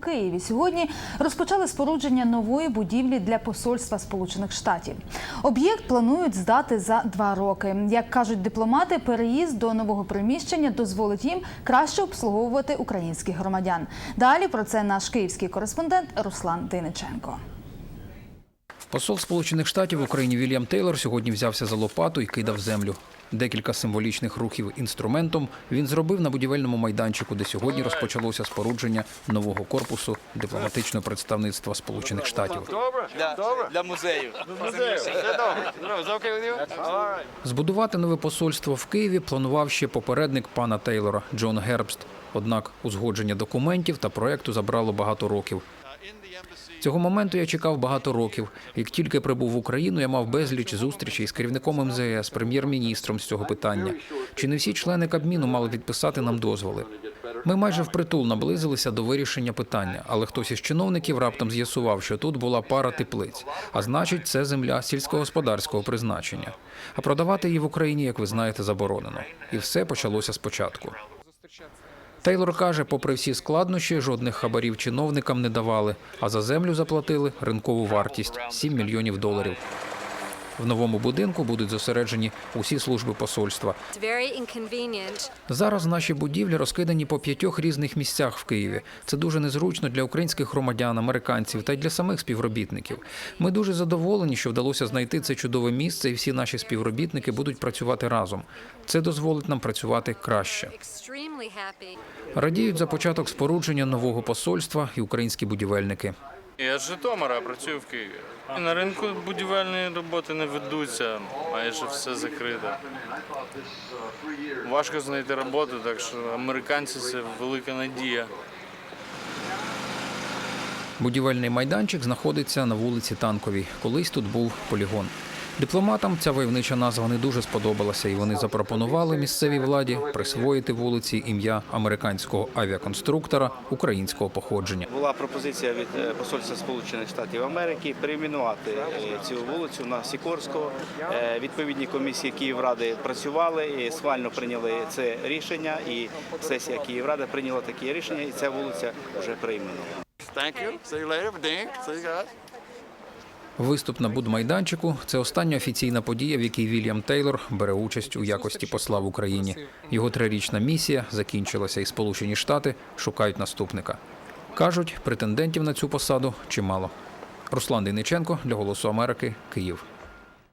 Києві сьогодні розпочали спорудження нової будівлі для посольства Сполучених Штатів. Об'єкт планують здати за два роки. Як кажуть дипломати, переїзд до нового приміщення дозволить їм краще обслуговувати українських громадян. Далі про це наш київський кореспондент Руслан Диниченко. Посол Сполучених Штатів в Україні Вільям Тейлор сьогодні взявся за лопату і кидав землю. Декілька символічних рухів інструментом він зробив на будівельному майданчику, де сьогодні розпочалося спорудження нового корпусу дипломатичного представництва Сполучених Штатів. Для, для музею. Збудувати нове посольство в Києві планував ще попередник пана Тейлора Джон Гербст. Однак узгодження документів та проекту забрало багато років. Цього моменту я чекав багато років. Як тільки прибув в Україну, я мав безліч зустрічей з керівником МЗС, прем'єр-міністром з цього питання. Чи не всі члени Кабміну мали підписати нам дозволи? Ми майже впритул наблизилися до вирішення питання, але хтось із чиновників раптом з'ясував, що тут була пара теплиць, а значить, це земля сільськогосподарського призначення. А продавати її в Україні, як ви знаєте, заборонено. І все почалося спочатку. Тейлор каже, попри всі складнощі, жодних хабарів чиновникам не давали, а за землю заплатили ринкову вартість 7 мільйонів доларів. В новому будинку будуть зосереджені усі служби посольства. Зараз наші будівлі розкидані по п'ятьох різних місцях в Києві. Це дуже незручно для українських громадян, американців та й для самих співробітників. Ми дуже задоволені, що вдалося знайти це чудове місце, і всі наші співробітники будуть працювати разом. Це дозволить нам працювати краще. Радіють за початок спорудження нового посольства і українські будівельники. Я з Житомира працюю в Києві. На ринку будівельної роботи не ведуться, майже все закрите. Важко знайти роботу, так що американці це велика надія. Будівельний майданчик знаходиться на вулиці Танковій. Колись тут був полігон. Дипломатам ця войовнича назва не дуже сподобалася, і вони запропонували місцевій владі присвоїти вулиці ім'я американського авіаконструктора українського походження. Була пропозиція від е, посольства Сполучених Штатів Америки перейменувати е, цю вулицю на Сікорського. Е, Відповідні комісії Київради працювали і схвально прийняли це рішення. І сесія Київради прийняла таке рішення, і ця вулиця вже перейменована. Thank you. See you later. Dink. See you guys. Виступ на будмайданчику це остання офіційна подія, в якій Вільям Тейлор бере участь у якості посла в Україні. Його трирічна місія закінчилася, і Сполучені Штати шукають наступника. Кажуть, претендентів на цю посаду чимало. Руслан Дейниченко для Голосу Америки, Київ.